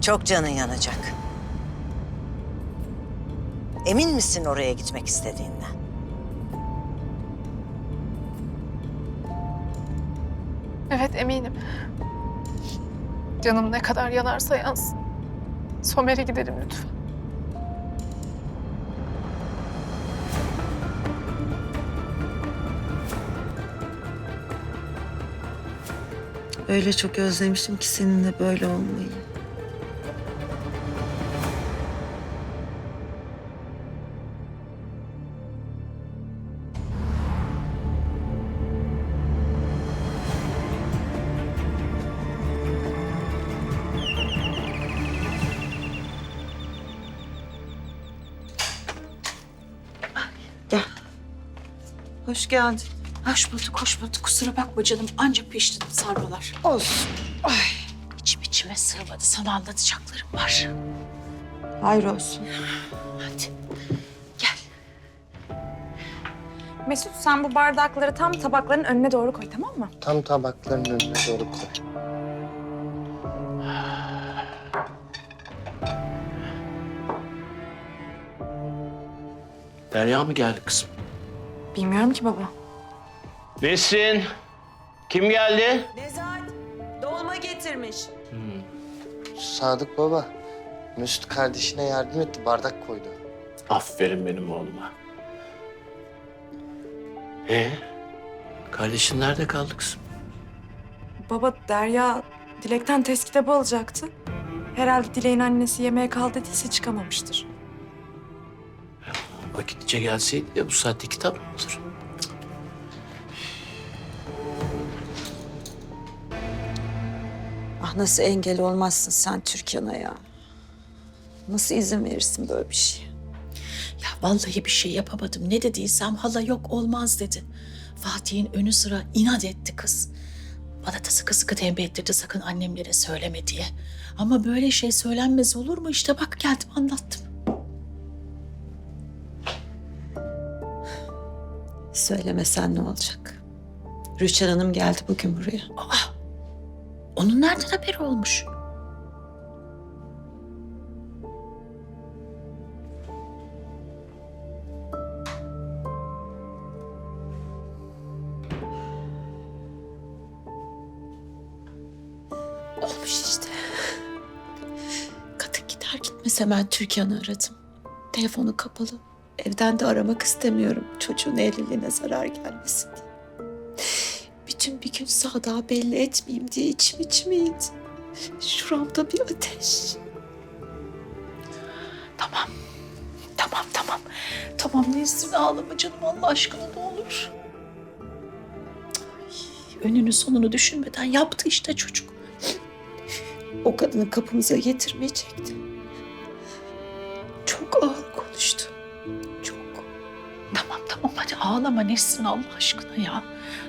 Çok canın yanacak. Emin misin oraya gitmek istediğinden? Evet eminim. Canım ne kadar yanarsa yansın. Somer'e gidelim lütfen. Öyle çok özlemişim ki seninle böyle olmayı. Hoş geldin. Hoş bulduk, hoş bulduk. Kusura bakma canım. Ancak pişti sarmalar. Olsun. İçim içime sığmadı. Sana anlatacaklarım var. Hayır olsun. Hadi. Gel. Mesut sen bu bardakları tam tabakların önüne doğru koy tamam mı? Tam tabakların önüne doğru koy. Derya mı geldi kızım? Bilmiyorum ki baba. Nesrin. Kim geldi? Nezahat dolma getirmiş. Sadık baba, Mesut kardeşine yardım etti, bardak koydu. Aferin benim oğluma. Ee, kardeşin nerede kaldı kızım? Baba Derya Dilek'ten test kitabı alacaktı. Herhalde Dilek'in annesi yemeğe kal dediyse çıkamamıştır. Vakitçe gelseydi de bu saatte kitap mı olur? Ah nasıl engel olmazsın sen Türkan'a ya. Nasıl izin verirsin böyle bir şeye? Ya vallahi bir şey yapamadım. Ne dediysem hala yok olmaz dedi. Fatih'in önü sıra inat etti kız. Bana da sıkı sıkı tembih ettirdi sakın annemlere söyleme diye. Ama böyle şey söylenmez olur mu? İşte bak geldim anlattım. Söylemesen ne olacak? Rüçhan Hanım geldi bugün buraya. Aa, onun nereden haberi olmuş? Olmuş işte. Kadın gider gitmez hemen Türkan'ı aradım. Telefonu kapalı. Evden de aramak istemiyorum. Çocuğun evliliğine zarar gelmesin diye. Bütün bir gün sağda belli etmeyeyim diye içim içime yedi. Şuramda bir ateş. Tamam. Tamam tamam. Tamam Nesrin ağlama canım Allah aşkına ne olur. Ay, önünü sonunu düşünmeden yaptı işte çocuk. O kadını kapımıza getirmeyecekti. Hadi ağlama Nesrin Allah aşkına ya.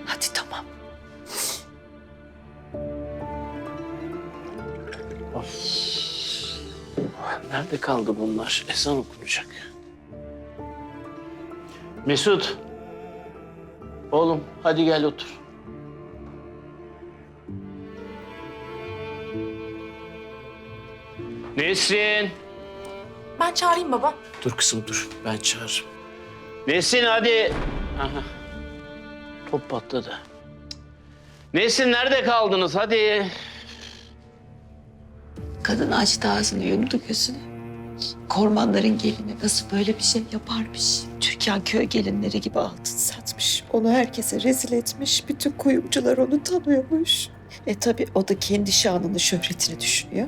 Hadi tamam. Nerede kaldı bunlar? Ezan okunacak. Mesut. Oğlum hadi gel otur. Nesrin. Ben çağırayım baba. Dur kızım dur. Ben çağırırım. Nesin hadi. Aha. Top patladı. Nesin nerede kaldınız hadi. Kadın açtı ağzını yumdu gözünü. Kormanların gelini nasıl böyle bir şey yaparmış? Türkan köy gelinleri gibi altın satmış. Onu herkese rezil etmiş. Bütün kuyumcular onu tanıyormuş. E tabii o da kendi şanını, şöhretini düşünüyor.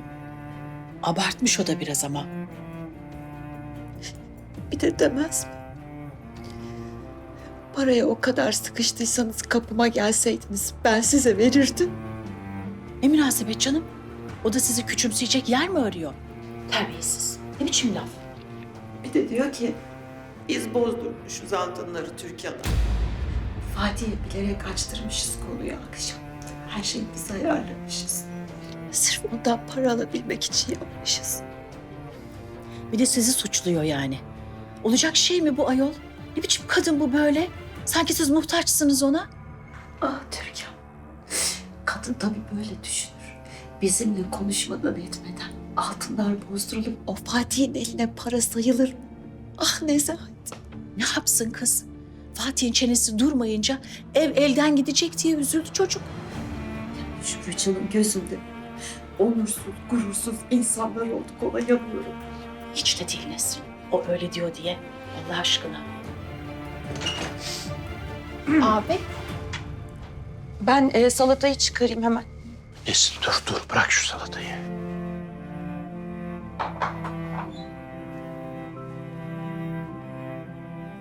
Abartmış o da biraz ama. Bir de demez mi? Paraya o kadar sıkıştıysanız kapıma gelseydiniz ben size verirdim. Ne münasebet canım. O da sizi küçümseyecek yer mi arıyor? Terbiyesiz. Ne biçim laf? Bir de diyor ki biz bozdurmuşuz altınları Türkan'a. Fatih'e bilerek açtırmışız konuyu akşam. Her şeyi biz ayarlamışız. Sırf ondan para alabilmek için yapmışız. Bir de sizi suçluyor yani. Olacak şey mi bu ayol? Ne biçim kadın bu böyle? Sanki siz muhtaçsınız ona. Ah Türkan. Kadın tabii böyle düşünür. Bizimle konuşmadan etmeden Altınlar bozdurulup o Fatih'in eline para sayılır mı? Ah Nezahat. Ne yapsın kız? Fatih'in çenesi durmayınca ev elden gidecek diye üzüldü çocuk. Şu Rüçhan'ın gözünde onursuz, gurursuz insanlar olduk ona yanıyorum. Hiç de değil Nesrin. O öyle diyor diye. Allah aşkına. Abi. Ben e, salatayı çıkarayım hemen. Nesin dur dur bırak şu salatayı.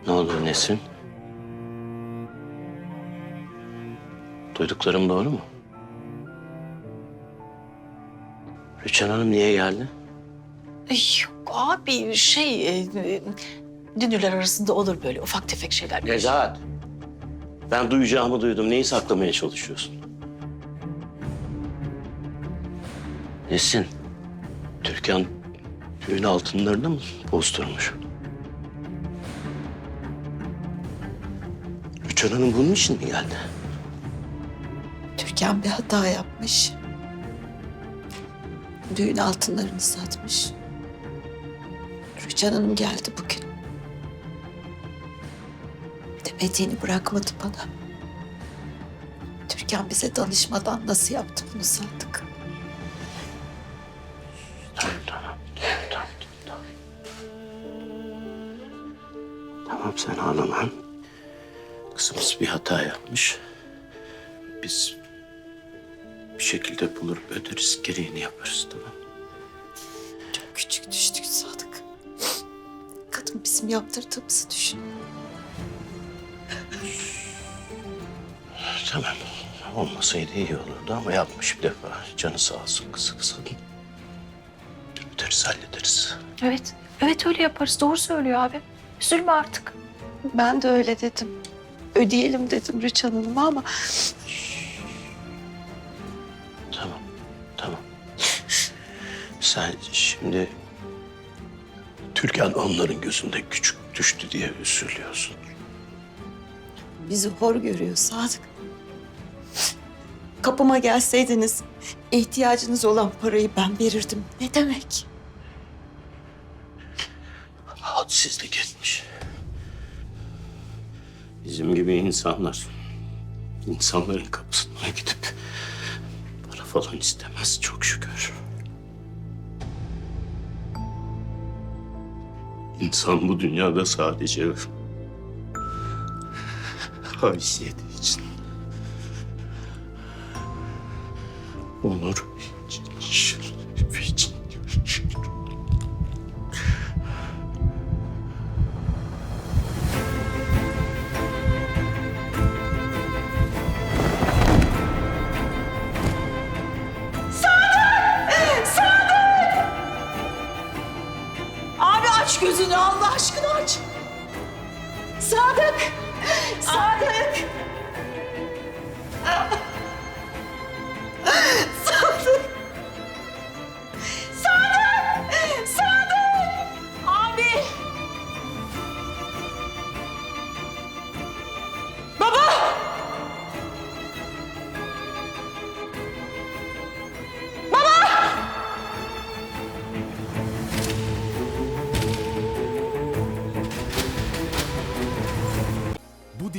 Ne oldu Nesin? Duyduklarım doğru mu? Rüçhan Hanım niye geldi? Yok abi şey... E, dünürler arasında olur böyle ufak tefek şeyler. Nezahat. Ben duyacağımı duydum. Neyi saklamaya çalışıyorsun? Nesin? Türkan düğün altınlarını mı bozdurmuş? Rüçhan Hanım bunun için mi geldi? Türkan bir hata yapmış. Düğün altınlarını satmış. Rüçhan Hanım geldi bugün. Demediğini bırakmadı bana. Türkan bize danışmadan nasıl yaptı bunu sandık. Tamam, tamam. Tamam, tamam. Tamam, sen ağlama. Kızımız bir hata yapmış. Biz bir şekilde bulur öderiz, gereğini yaparız tamam Çok küçük düştük Sadık. Kadın bizim yaptırdığımızı düşün. Tamam. Olmasaydı iyi olurdu ama yapmış bir defa. Canı sağ olsun kızı kızın. Öderiz, hallederiz. Evet. Evet öyle yaparız. Doğru söylüyor abi. Üzülme artık. Ben de öyle dedim. Ödeyelim dedim Rüçhan Hanım'a ama Tamam, tamam. Sen şimdi Türkan onların gözünde küçük düştü diye üzülüyorsun. bizi hor görüyor Sadık. Kapıma gelseydiniz ihtiyacınız olan parayı ben verirdim. Ne demek? Hadsizlik etmiş. Bizim gibi insanlar insanların kapısına gidip para falan istemez çok şükür. İnsan bu dünyada sadece haysiyeti onur için, şeref için yaşıyor. Abi aç gözünü Allah aşkına aç. Sadık! Sadık!